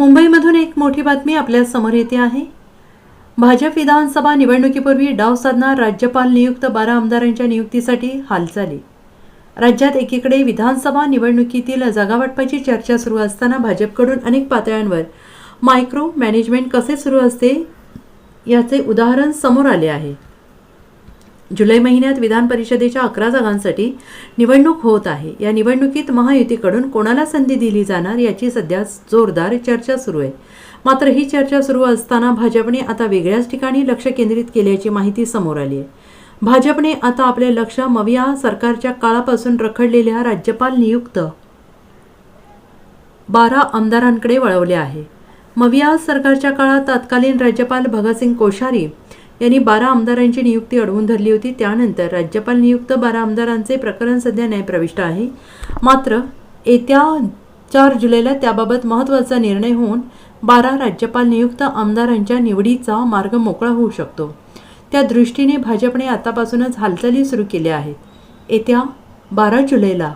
मुंबईमधून एक मोठी बातमी आपल्यासमोर येते आहे. भाजप विधानसभा निवडणुकीपूर्वी डाव साधणार राज्यपाल नियुक्त बारा आमदारांच्या नियुक्तीसाठी हालचाली. राज्यात एकीकडे विधानसभा निवडणुकीतील जागावाटपाची चर्चा सुरू असताना भाजपकडून अनेक पातळ्यांवर मायक्रो मॅनेजमेंट कसे सुरू असते याचे उदाहरण समोर आले आहे. जुलै महिन्यात विधान परिषदेच्या अकरा जागांसाठी निवडणूक होत आहे. या निवडणुकीत महायुतीकडून कोणाला संधी दिली जाणार याची सध्या जोरदार चर्चा सुरू आहे. मात्र ही चर्चा सुरू असताना भाजपने आता वेगळ्याच ठिकाणी लक्ष केंद्रित केल्याची माहिती समोर आली आहे. भाजपने आता आपले लक्ष मविया सरकारच्या काळापासून रखडलेल्या राज्यपाल नियुक्त बारा आमदारांकडे वळवले आहे. मविया सरकारच्या काळात तत्कालीन राज्यपाल भगतसिंग कोश्यारी यांनी बारा आमदारांची नियुक्ती अडवून धरली होती. त्यानंतर राज्यपाल नियुक्त बारा आमदारांचे प्रकरण सध्या न्यायप्रविष्ट आहे. मात्र येत्या चार जुलैला त्याबाबत महत्त्वाचा निर्णय होऊन बारा राज्यपाल नियुक्त आमदारांच्या निवडीचा मार्ग मोकळा होऊ शकतो. त्या दृष्टीने भाजपने आतापासूनच हालचाली सुरू केल्या आहेत. येत्या बारा जुलैला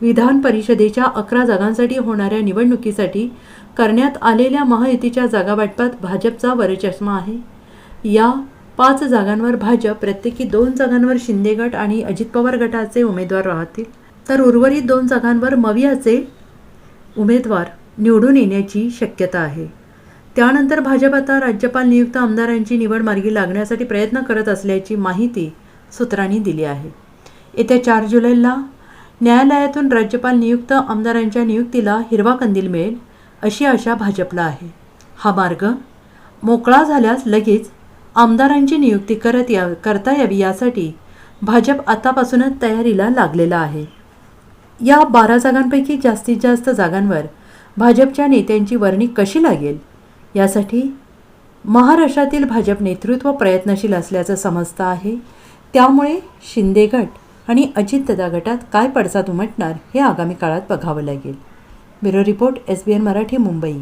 विधान परिषदेच्या अकरा जागांसाठी होणाऱ्या निवडणुकीसाठी करण्यात आलेल्या महायुतीच्या जागावाटपात भाजपचा वरचष्मा आहे. या पाच जागांवर भाजप प्रत्येकी दोन जागांवर शिंदे गट आणि अजित पवार गटाचे उमेदवार राहतील. तर उर्वरित दोन जागांवर मवियाचे उमेदवार निवडून येण्याची शक्यता आहे. त्यानंतर भाजप आता राज्यपाल नियुक्त आमदारांची निवड मार्गी लागण्यासाठी प्रयत्न करत असल्याची माहिती सूत्रांनी दिली आहे. येत्या चार जुलैला न्यायालयातून राज्यपाल नियुक्त आमदारांच्या नियुक्तीला हिरवा कंदील मिळेल अशी आशा भाजपला आहे. हा मार्ग मोकळा झाल्यास लगेच आमदारांची नियुक्ती करत या करता यावी यासाठी भाजप आतापासूनच तयारीला लागलेला आहे. या बारा जागांपैकी जास्तीत जास्त जागांवर भाजपच्या नेत्यांची वर्णी कशी लागेल? यासाठी महाराष्ट्रातील भाजप नेतृत्व प्रयत्नशील असल्याचं समजतं आहे. त्यामुळे शिंदे गट आणि अजितदादा गटात काय पडसाद उमटणार हे आगामी काळात बघावं लागेल. Bureau report S B N Marathi Mumbai.